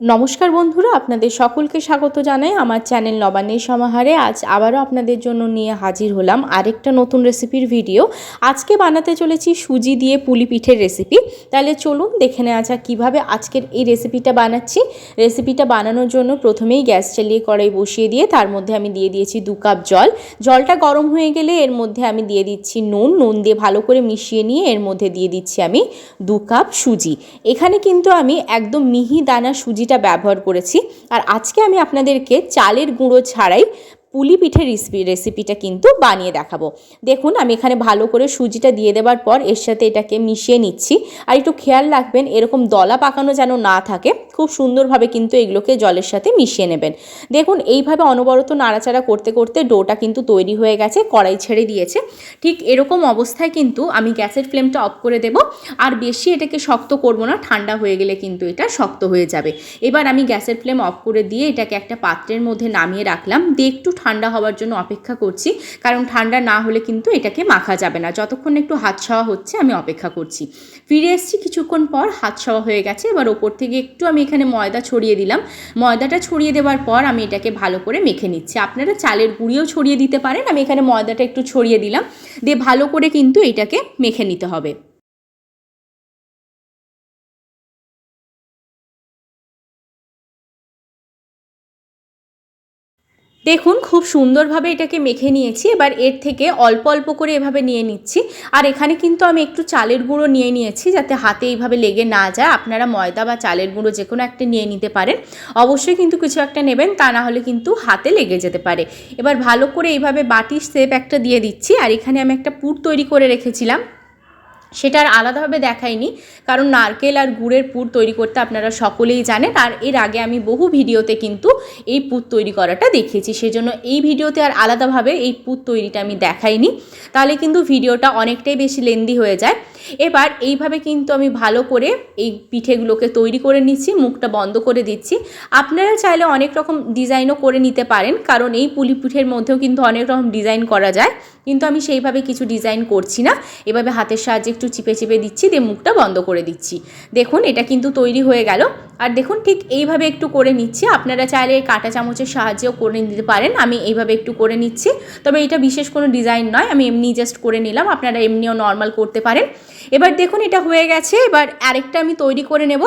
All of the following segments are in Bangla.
নমস্কার বন্ধুরা, আপনাদের সকলকে স্বাগত জানাই আমার চ্যানেল নবান্নের সমাহারে। আজ আবারও আপনাদের জন্য নিয়ে হাজির হলাম আরেকটা নতুন রেসিপির ভিডিও। আজকে বানাতে চলেছি সুজি দিয়ে পুলি পিঠের রেসিপি। তাহলে চলুন দেখে নেওয়া যাক কীভাবে আজকের এই রেসিপিটা বানাচ্ছি। রেসিপিটা বানানোর জন্য প্রথমেই গ্যাস চালিয়ে কড়াই বসিয়ে দিয়ে তার মধ্যে আমি দিয়ে দিয়েছি দু কাপ জল। জলটা গরম হয়ে গেলে এর মধ্যে আমি দিয়ে দিচ্ছি নুন। নুন দিয়ে ভালো করে মিশিয়ে নিয়ে এর মধ্যে দিয়ে দিচ্ছি আমি দু কাপ সুজি। এখানে কিন্তু আমি একদম মিহি দানা সুজি ব্যবহার করেছি। আর আজকে আমি আপনাদেরকে চালের গুঁড়ো ছাড়াই পুলি পিঠের রেসিপি রেসিপিটা কিন্তু বানিয়ে দেখাবো। দেখুন, আমি এখানে ভালো করে সুজিটা দিয়ে দেওয়ার পর এর সাথে এটাকে মিশিয়ে নিচ্ছি। আর একটু খেয়াল রাখবেন, এরকম দলা পাকানো যেন না থাকে, খুব সুন্দরভাবে কিন্তু এগুলোকে জলের সাথে মিশিয়ে নেবেন। দেখুন, এইভাবে অনবরত নাড়াচাড়া করতে করতে ডোটা কিন্তু তৈরি হয়ে গেছে, কড়াই ছেড়ে দিয়েছে। ঠিক এরকম অবস্থায় কিন্তু আমি গ্যাসের ফ্লেমটা অফ করে দেব। আর বেশি এটাকে শক্ত করব না, ঠান্ডা হয়ে গেলে কিন্তু এটা শক্ত হয়ে যাবে। এবার আমি গ্যাসের ফ্লেম অফ করে দিয়ে এটাকে একটা পাত্রের মধ্যে নামিয়ে রাখলাম। দিয়ে একটু ঠান্ডা হওয়ার জন্য অপেক্ষা করছি। কারণ ঠান্ডা না হলে কিন্তু এটাকে মাখা যাবে না। যতক্ষণ একটু হাত ছাওয়া হচ্ছে, আমি অপেক্ষা করছি। ফিরে এসেছি কিছুক্ষণ পর, হাত ছাওয়া হয়ে গেছে। এবার ওপর থেকে একটু আমি এখানে ময়দা ছড়িয়ে দিলাম। ময়দাটা ছড়িয়ে দেওয়ার পর আমি এটাকে ভালো করে মেখে নিচ্ছি। আপনারা চালের গুঁড়িও ছড়িয়ে দিতে পারেন। আমি এখানে ময়দাটা একটু ছড়িয়ে দিলাম। দিয়ে ভালো করে কিন্তু এটাকে মেখে নিতে হবে। দেখুন, খুব সুন্দরভাবে এটাকে মেখে নিয়েছি। এবার এর থেকে অল্প অল্প করে এভাবে নিয়ে নিচ্ছি। আর এখানে কিন্তু আমি একটু চালের গুঁড়ো নিয়ে নিয়েছি যাতে হাতে এইভাবে লেগে না যায়। আপনারা ময়দা বা চালের গুঁড়ো যে কোনো একটা নিয়ে নিতে পারেন। অবশ্যই কিন্তু কিছু একটা নেবেন, তা না হলে কিন্তু হাতে লেগে যেতে পারে। এবার ভালো করে এইভাবে বাটির শেপ একটা দিয়ে দিচ্ছি। আর এখানে আমি একটা পুর তৈরি করে রেখেছিলাম। সেটা আর আলাদাভাবে দেখাইনি। কারণ নারকেল আর গুড়ের পুর তৈরি করতে আপনারা সকলেই জানেন, আর এর আগে আমি বহু ভিডিওতে কিন্তু এই পুর তৈরি করাটা দেখিয়েছি। সেজন্য এই ভিডিওতে আর আলাদাভাবে এই পুর তৈরিটা আমি দেখাইনি। তাহলে কিন্তু ভিডিওটা অনেকটাই বেশি লেন্দি হয়ে যায়। এবার এইভাবে কিন্তু আমি ভালো করে এই পিঠেগুলোকে তৈরি করে নিচ্ছি, মুখটা বন্ধ করে দিচ্ছি। আপনারা চাইলে অনেক রকম ডিজাইনও করে নিতে পারেন, কারণ এই পুলি পিঠের মধ্যেও কিন্তু অনেক রকম ডিজাইন করা যায়। কিন্তু আমি সেইভাবে কিছু ডিজাইন করছি না। এভাবে হাতের সাহায্যে একটু চিপে চিপে দিচ্ছি, দিয়ে মুখটা বন্ধ করে দিচ্ছি। দেখুন, এটা কিন্তু তৈরি হয়ে গেল। আর দেখুন, ঠিক এইভাবে একটু করে নিচ্ছি। আপনারা চাইলে কাঁটা চামচের সাহায্যেও করে নিতে পারেন। আমি এইভাবে একটু করে নিচ্ছি। তবে এটা বিশেষ কোনো ডিজাইন নয়। আমি এমনি জাস্ট করে নিলাম। আপনারা এমনিও নর্মাল করতে পারেন। এবার দেখুন এটা হয়ে গেছে, এবার আরেকটা আমি তৈরি করে নেব।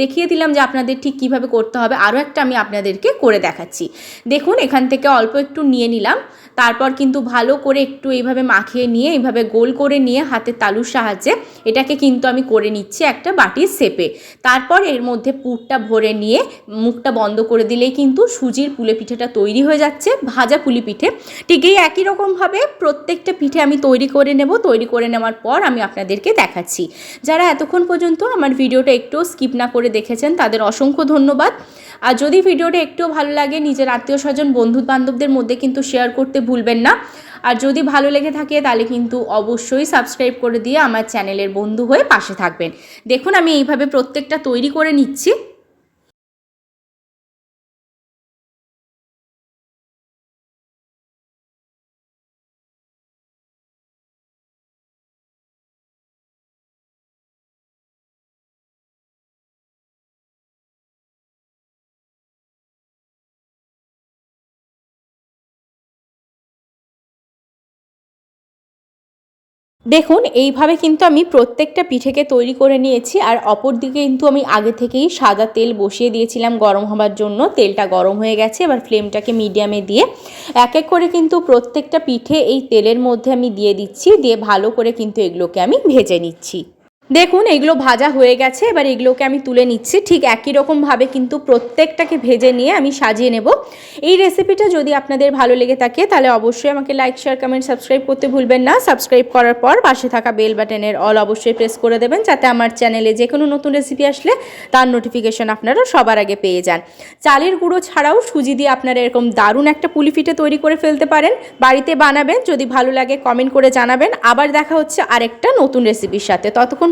দেখিয়ে দিলাম যে আপনাদের ঠিক কীভাবে করতে হবে। আরও একটা আমি আপনাদেরকে করে দেখাচ্ছি। দেখুন, এখান থেকে অল্প একটু নিয়ে নিলাম। তারপর কিন্তু ভালো করে একটু এইভাবে মাখিয়ে নিয়ে, এইভাবে গোল করে নিয়ে হাতের তালুর সাহায্যে এটাকে কিন্তু আমি করে নিচ্ছি একটা বাটির শেপে। তারপর এর মধ্যে পুরটা ভরে নিয়ে মুখটা বন্ধ করে দিলেই কিন্তু সুজির পুলে পিঠেটা তৈরি হয়ে যাচ্ছে, ভাজা পুলি পিঠে। ঠিক এই একই রকমভাবে প্রত্যেকটা পিঠে আমি তৈরি করে নেব। তৈরি করে নেওয়ার পর আমি আপনাদেরকে দেখাচ্ছি। যারা এতক্ষণ পর্যন্ত আমার ভিডিওটা একটু স্কিপ না করে দেখেছেন, তাদের অসংখ্য ধন্যবাদ। আর যদি ভিডিওটা একটু ভালো লাগে, নিজের আত্মীয় স্বজন বন্ধু বান্ধবদের মধ্যে কিন্তু শেয়ার করতে ভুলবেন না। আর যদি ভালো লেগে থাকে, তাহলে কিন্তু অবশ্যই সাবস্ক্রাইব করে দিয়ে আমার চ্যানেলের বন্ধু হয়ে পাশে থাকবেন। দেখুন, আমি এইভাবে প্রত্যেকটা তৈরি করে নিচ্ছি। দেখুন, এইভাবে কিন্তু আমি প্রত্যেকটা পিঠেকে তৈরি করে নিয়েছি আর অপর দিকে কিন্তু আমি আগে থেকেই সাদা তেল বসিয়ে দিয়েছিলাম গরম হবার জন্য। তেলটা গরম হয়ে গেছে, এবার ফ্লেমটাকে মিডিয়ামে দিয়ে এক এক করে কিন্তু প্রত্যেকটা পিঠে এই তেলের মধ্যে আমি দিয়ে দিচ্ছি, দিয়ে ভালো করে কিন্তু এগুলোকে আমি ভেজে নিচ্ছি। দেখুন, এগুলো ভাজা হয়ে গেছে, এবার এগুলোকে আমি তুলে নিচ্ছি। ঠিক একই রকমভাবে কিন্তু প্রত্যেকটাকে ভেজে নিয়ে আমি সাজিয়ে নেব। এই রেসিপিটা যদি আপনাদের ভালো লেগে থাকে, তাহলে অবশ্যই আমাকে লাইক শেয়ার কমেন্ট সাবস্ক্রাইব করতে ভুলবেন না। সাবস্ক্রাইব করার পর পাশে থাকা বেল বাটনের অল অবশ্যই প্রেস করে দেবেন, যাতে আমার চ্যানেলে যে কোনো নতুন রেসিপি আসলে তার নোটিফিকেশন আপনারা সবার আগে পেয়ে যান। চালের গুঁড়ো ছাড়াও সুজি দিয়ে আপনারা এরকম দারুণ একটা পুলি পিঠে তৈরি করে ফেলতে পারেন। বাড়িতে বানাবেন, যদি ভালো লাগে কমেন্ট করে জানাবেন। আবার দেখা হচ্ছে আরেকটা নতুন রেসিপির সাথে। ততক্ষণ